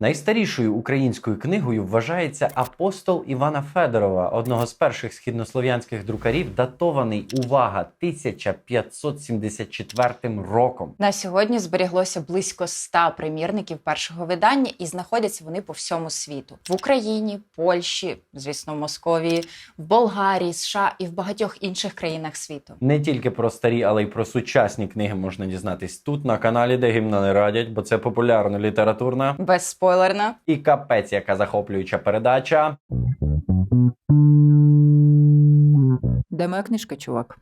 Найстарішою українською книгою вважається апостол Івана Федорова, одного з перших східнослов'янських друкарів, датований увага 1574 роком. На сьогодні зберіглося близько ста примірників першого видання, і знаходяться вони по всьому світу: в Україні, Польщі, звісно, в Московії, в Болгарії, США і в багатьох інших країнах світу. Не тільки про старі, але й про сучасні книги можна дізнатись тут на каналі, де гімна не радять, бо це популярно літературна Безспойлерна. і капець, яка захоплююча передача. Де моя книжка, чувак?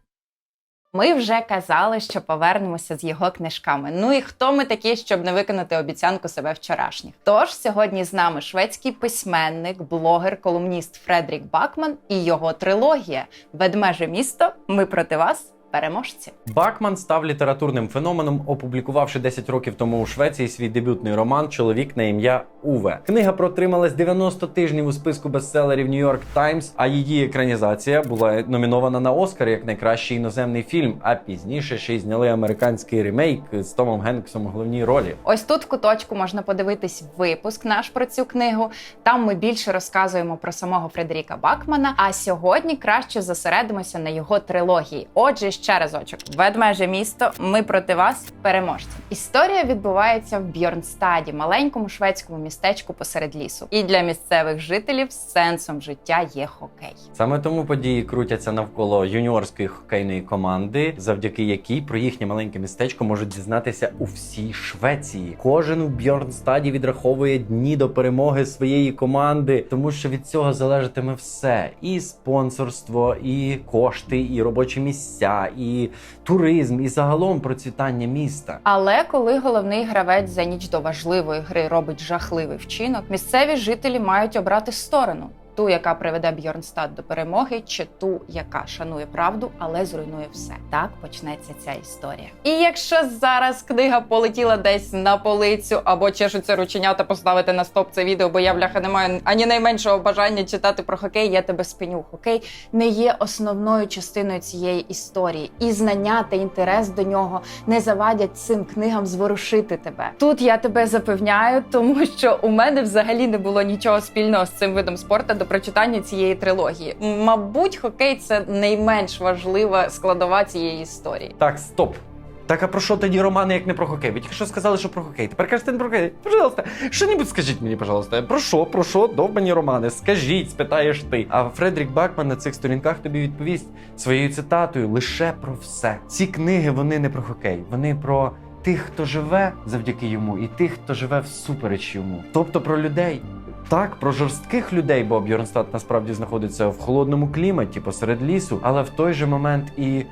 Ми вже казали, що повернемося з його книжками. Ну і хто ми такі, щоб не виконати обіцянку себе вчорашніх? Тож сьогодні з нами шведський письменник, блогер, колумніст Фредрік Бакман і його трилогія Ведмеже місто. Ми проти вас, переможці. Бакман став літературним феноменом, опублікувавши 10 років тому у Швеції свій дебютний роман Чоловік на ім'я Уве. Книга протрималась 90 тижнів у списку бестселерів New York Times, а її екранізація була номінована на Оскар як найкращий іноземний фільм. А пізніше ще й зняли американський ремейк з Томом Генксом у головній ролі. Ось тут в куточку можна подивитись випуск наш про цю книгу. Там ми більше розказуємо про самого Фредеріка Бакмана. А сьогодні краще зосередимося на його трилогії. Отже, ще разочок: ведмеже місто. Ми проти вас, переможці. Історія відбувається в Бьорнстаді, маленькому шведському містечку посеред лісу. І для місцевих жителів сенсом життя є хокей. Саме тому події крутяться навколо юніорської хокейної команди, завдяки якій про їхнє маленьке містечко можуть дізнатися у всій Швеції. Кожен у Бьорнстаді відраховує дні до перемоги своєї команди, тому що від цього залежатиме все: і спонсорство, і кошти, і робочі місця, і туризм, і загалом процвітання міста. Але коли головний гравець за ніч до важливої гри робить жахливий вчинок, місцеві жителі мають обрати сторону. Ту, яка приведе Бьорнстад до перемоги, чи ту, яка шанує правду, але зруйнує все. Так почнеться ця історія. І якщо зараз книга полетіла десь на полицю або чешуться рученята поставити на стоп це відео, бо я бляха не маю ані найменшого бажання читати про хокей, я тебе спиню. Хокей не є основною частиною цієї історії, і знання та інтерес до нього не завадять цим книгам зворушити тебе. Тут я тебе запевняю, тому що у мене взагалі не було нічого спільного з цим видом спорту до прочитання цієї трилогії. Мабуть, хокей це найменш важлива складова цієї історії. Так, стоп. Так, а про що тоді романи, як не про хокей? Ви тільки що сказали, що про хокей. Тепер кажете не про хокей. Пожалуйста, що-небудь скажіть мені, пожалуйста. Про що, про що довбані романи? Скажіть, спитаєш ти. А Фредрік Бакман на цих сторінках тобі відповість своєю цитатою лише про все. Ці книги вони не про хокей, вони про тих, хто живе завдяки йому, і тих, хто живе всупереч йому. Тобто про людей. Так, про жорстких людей, бо Бьорнстад насправді знаходиться в холодному кліматі посеред лісу, але в той же момент і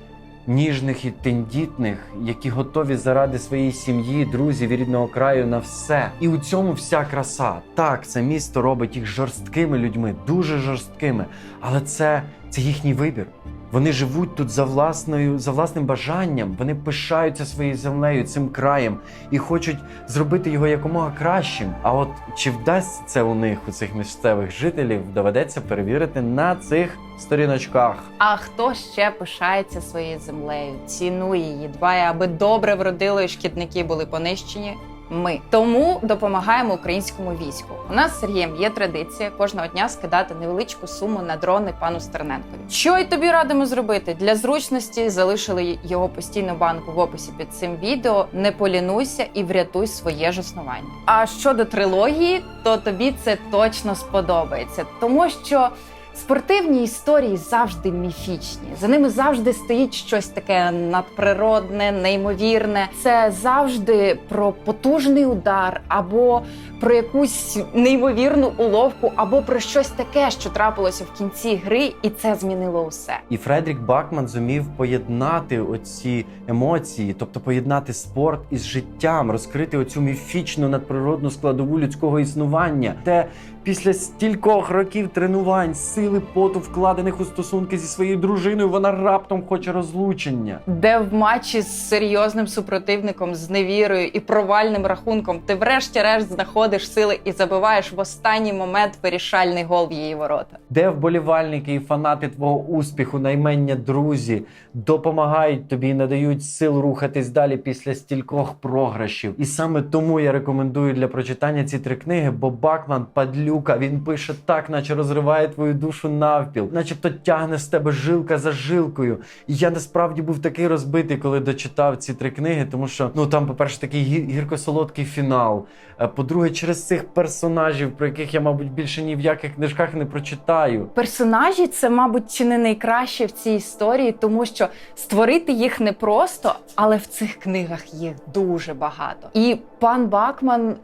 ніжних і тендітних, які готові заради своєї сім'ї, друзів і рідного краю на все. І у цьому вся краса. Так, це місто робить їх жорсткими людьми, дуже жорсткими, але це, це їхній вибір. Вони живуть тут за власною за власним бажанням. Вони пишаються своєю землею, цим краєм і хочуть зробити його якомога кращим. А от чи вдасться це у них, у цих місцевих жителів, доведеться перевірити на цих сторіночках. А хто ще пишається своєю землею, цінує її, дбає, аби добре вродило і шкідники були понищені? Ми тому допомагаємо українському війську. У нас з Сергієм є традиція кожного дня скидати невеличку суму на дрони пану Стерненкові. Що й тобі радимо зробити для зручності? Залишили його постійну банку в описі під цим відео. Не полінуйся і врятуй своє ж існування. А щодо трилогії, то тобі це точно сподобається, тому що. Спортивні історії завжди міфічні. За ними завжди стоїть щось таке надприродне, неймовірне. Це завжди про потужний удар, або про якусь неймовірну уловку, або про щось таке, що трапилося в кінці гри, і це змінило усе. І Фредрік Бакман зумів поєднати оці емоції, тобто поєднати спорт із життям, розкрити оцю міфічну надприродну складову людського існування, де після стількох років тренувань, сили поту, вкладених у стосунки зі своєю дружиною, вона раптом хоче розлучення. Де в матчі з серйозним супротивником, з невірою і провальним рахунком, ти врешті-решт знаходиш сили і забиваєш в останній момент вирішальний гол в її ворота. Де вболівальники і фанати твого успіху, наймення друзі допомагають тобі і надають сил рухатись далі після стількох програшів. І саме тому я рекомендую для прочитання ці три книги, бо Бакман падлюка. Він пише так, наче розриває твою душу навпіл, начебто тягне з тебе жилка за жилкою. І я насправді був такий розбитий, коли дочитав ці три книги, тому що ну там, по-перше, такий гір- гірко-солодкий фінал. Е, По-друге, через цих персонажів, про яких я, мабуть, більше ні в яких книжках не прочитаю. Персонажі це, мабуть, чи не найкраще в цій історії, тому що створити їх непросто, але в цих книгах їх дуже багато. І пан Бакман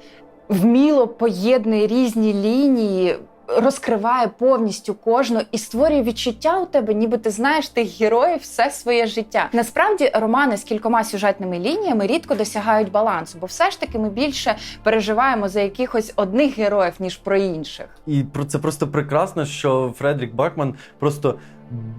вміло поєднує різні лінії. Розкриває повністю кожну і створює відчуття у тебе, ніби ти знаєш тих героїв все своє життя. Насправді романи з кількома сюжетними лініями рідко досягають балансу, бо все ж таки ми більше переживаємо за якихось одних героїв ніж про інших. І про це просто прекрасно, що Фредрік Бакман просто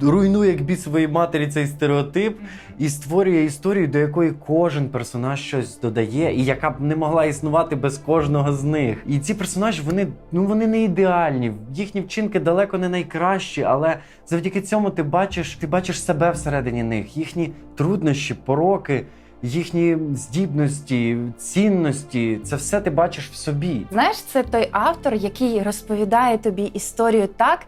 руйнує як біс своїй матері цей стереотип і створює історію, до якої кожен персонаж щось додає, і яка б не могла існувати без кожного з них. І ці персонажі вони ну вони не ідеальні, їхні вчинки далеко не найкращі, але завдяки цьому ти бачиш, ти бачиш себе всередині них, їхні труднощі, пороки. Їхні здібності, цінності це все ти бачиш в собі. Знаєш, це той автор, який розповідає тобі історію так,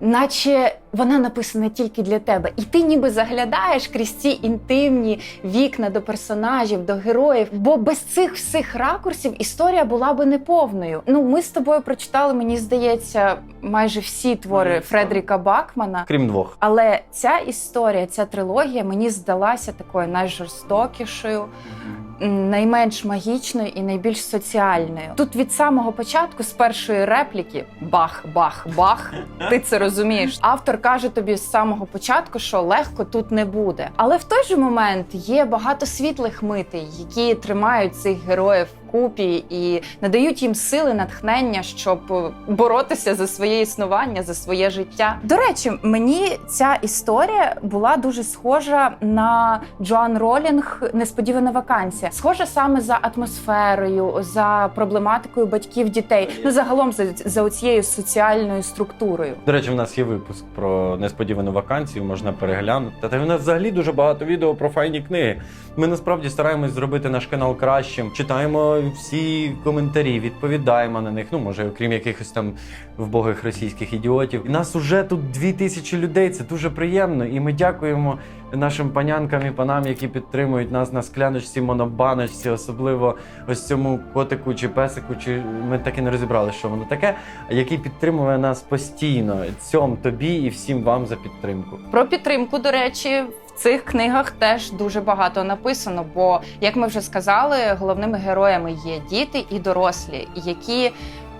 наче вона написана тільки для тебе. І ти ніби заглядаєш крізь ці інтимні вікна до персонажів, до героїв. Бо без цих всіх ракурсів історія була би неповною. Ну, ми з тобою прочитали, мені здається, майже всі твори Фредеріка Бакмана. Крім двох. Але ця історія, ця трилогія мені здалася такою найжорстокішою, найменш магічною і найбільш соціальною. Тут від самого початку, з першої репліки, бах, бах, бах. Ти це розумієш. Автор каже тобі з самого початку, що легко тут не буде. Але в той же момент є багато світлих митей, які тримають цих героїв купі і надають їм сили, натхнення, щоб е, боротися за своє існування, за своє життя. До речі, мені ця історія була дуже схожа на Джоан Ролінг Несподівана вакансія. Схожа саме за атмосферою, за проблематикою батьків дітей. Ну загалом за, за цією соціальною структурою. До речі, в нас є випуск про несподівану вакансію, можна переглянути. Та й в нас взагалі дуже багато відео про файні книги. Ми насправді стараємось зробити наш канал кращим. Читаємо всі коментарі, відповідаємо на них. Ну, може, окрім якихось там вбогих російських ідіотів. І нас уже тут дві тисячі людей. Це дуже приємно. І ми дякуємо нашим панянкам і панам, які підтримують нас на скляночці, монобаночці, особливо ось цьому котику чи песику, чи ми так і не розібрали, що воно таке, який підтримує нас постійно. Цьом тобі і всім вам за підтримку. Про підтримку, до речі, цих книгах теж дуже багато написано. Бо, як ми вже сказали, головними героями є діти і дорослі, які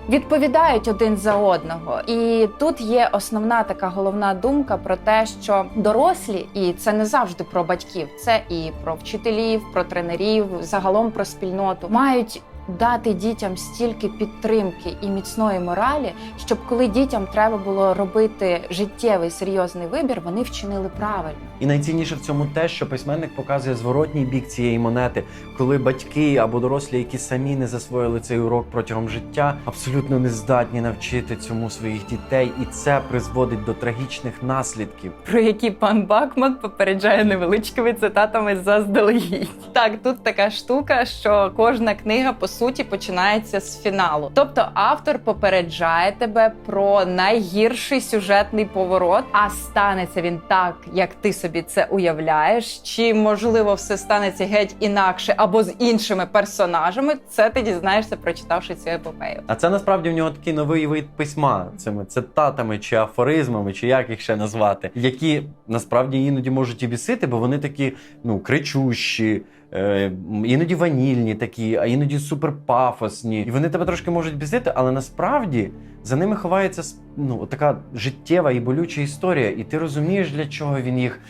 відповідають один за одного. І тут є основна така головна думка про те, що дорослі, і це не завжди про батьків, це і про вчителів, про тренерів, загалом про спільноту, мають. Дати дітям стільки підтримки і міцної моралі, щоб коли дітям треба було робити життєвий серйозний вибір, вони вчинили правильно. І найцінніше в цьому те, що письменник показує зворотній бік цієї монети, коли батьки або дорослі, які самі не засвоїли цей урок протягом життя, абсолютно не здатні навчити цьому своїх дітей, і це призводить до трагічних наслідків. про які пан Бакман попереджає невеличкими цитатами заздалегідь. Так, тут така штука, що кожна книга по суті починається з фіналу. Тобто автор попереджає тебе про найгірший сюжетний поворот, а станеться він так, як ти собі це уявляєш, чи можливо все станеться геть інакше або з іншими персонажами. Це ти дізнаєшся, прочитавши цю епопею. А це насправді в нього такий новий вид письма цими цитатами чи афоризмами, чи як їх ще назвати, які насправді іноді можуть і бісити, бо вони такі ну кричущі. Е, Іноді ванільні такі, а іноді суперпафосні. І вони тебе трошки можуть бісити, але насправді за ними ховається ну, така життєва і болюча історія, і ти розумієш, для чого він їх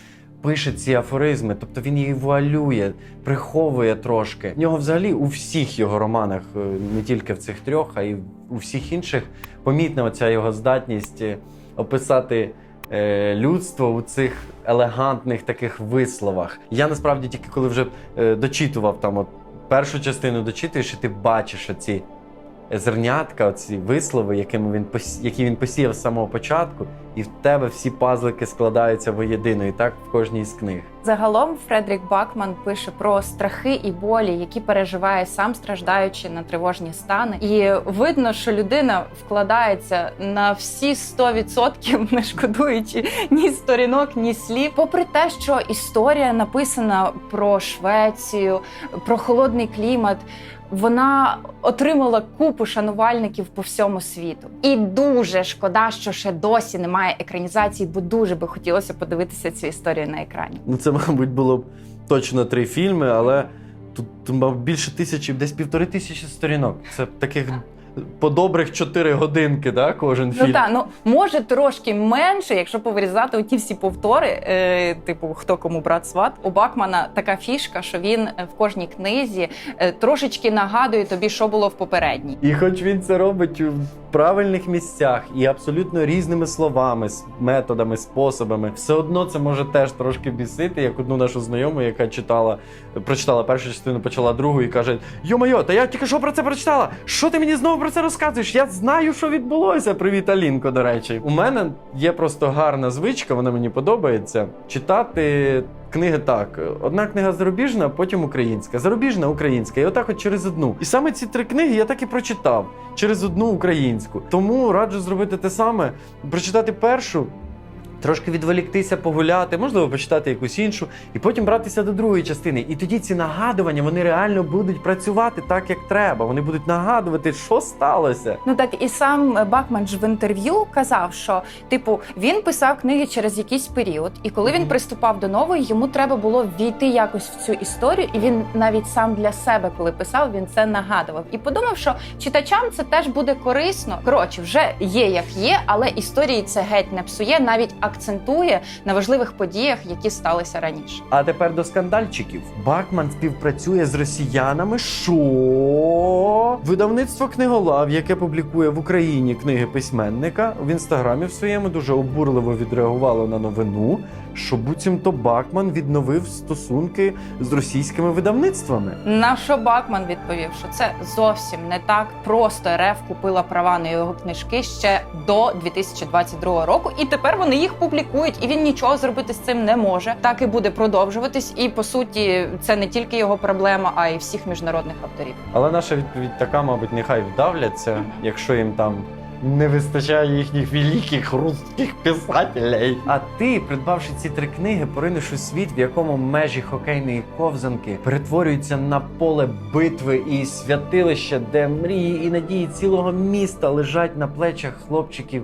пише ці афоризми, тобто він їх вуалює, приховує трошки. В нього взагалі у всіх його романах, е, не тільки в цих трьох, а й у всіх інших, помітна оця його здатність е, описати. Е, Людство у цих елегантних таких висловах. Я насправді тільки коли вже е, дочитував там от першу частину дочитуєш, і ти бачиш оці зернятка, оці вислови, якими він які він посіяв з самого початку, і в тебе всі пазлики складаються воєдино, і так в кожній з книг. Загалом Фредрік Бакман пише про страхи і болі, які переживає сам страждаючи на тривожні стани. І видно, що людина вкладається на всі 100%, не шкодуючи ні сторінок, ні слів. Попри те, що історія написана про Швецію, про холодний клімат. Вона отримала купу шанувальників по всьому світу, і дуже шкода, що ще досі немає екранізації, бо дуже би хотілося подивитися цю історію на екрані. Ну, це, мабуть, було б точно три фільми, але тут, мав більше тисячі, десь півтори тисячі сторінок. Це таких по добрих чотири годинки, да, кожен фільм. Ну так, ну може трошки менше, якщо повирізати оті всі повтори, е, типу хто кому брат сват. У Бакмана така фішка, що він в кожній книзі е, трошечки нагадує тобі, що було в попередній. І хоч він це робить у правильних місцях і абсолютно різними словами, методами, способами, все одно це може теж трошки бісити, як одну нашу знайому, яка читала, прочитала першу частину, почала другу і каже: Йо-моє, та я тільки що про це прочитала. Що ти мені знову про це розказуєш? Я знаю, що відбулося. Привіт, Алінко. До речі, у мене є просто гарна звичка, вона мені подобається читати. Книги так, одна книга зарубіжна, потім українська, зарубіжна, українська, і отак от через одну. І саме ці три книги я так і прочитав через одну українську. Тому раджу зробити те саме, прочитати першу. Трошки відволіктися, погуляти, можливо, почитати якусь іншу, і потім братися до другої частини. І тоді ці нагадування вони реально будуть працювати так, як треба. Вони будуть нагадувати, що сталося. Ну так і сам Бакман ж в інтерв'ю казав, що типу він писав книги через якийсь період, і коли він приступав до нової, йому треба було війти якось в цю історію, і він навіть сам для себе, коли писав, він це нагадував. І подумав, що читачам це теж буде корисно. Коротше, вже є як є, але історії це геть не псує, навіть акцентує на важливих подіях, які сталися раніше. А тепер до скандальчиків. Бакман співпрацює з росіянами. Що? Видавництво книголав, яке публікує в Україні книги письменника, в інстаграмі в своєму дуже обурливо відреагувало на новину, що буцімто Бакман відновив стосунки з російськими видавництвами. На що Бакман відповів, що це зовсім не так. Просто РФ купила права на його книжки ще до 2022 року, і тепер вони їх публікують, і він нічого зробити з цим не може. Так і буде продовжуватись. І по суті, це не тільки його проблема, а й всіх міжнародних авторів. Але наша відповідь така, мабуть, нехай вдавляться, якщо їм там. Не вистачає їхніх великих русських писателей. А ти, придбавши ці три книги, поринеш у світ, в якому межі хокейної ковзанки перетворюються на поле битви і святилище, де мрії і надії цілого міста лежать на плечах хлопчиків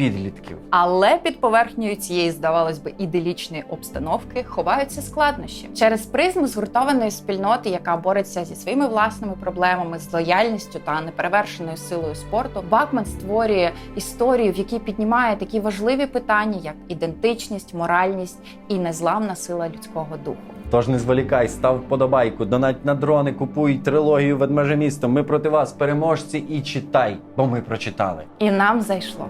підлітків. Але під поверхнею цієї, здавалось би, іделічної обстановки ховаються складнощі через призму згуртованої спільноти, яка бореться зі своїми власними проблемами, з лояльністю та неперевершеною силою спорту. Бакман створює історію, в якій піднімає такі важливі питання, як ідентичність, моральність і незламна сила людського духу. Тож не зволікай, став вподобайку, донать на дрони, купуй трилогію ведмеже місто. Ми проти вас, переможці, і читай, бо ми прочитали. І нам зайшло.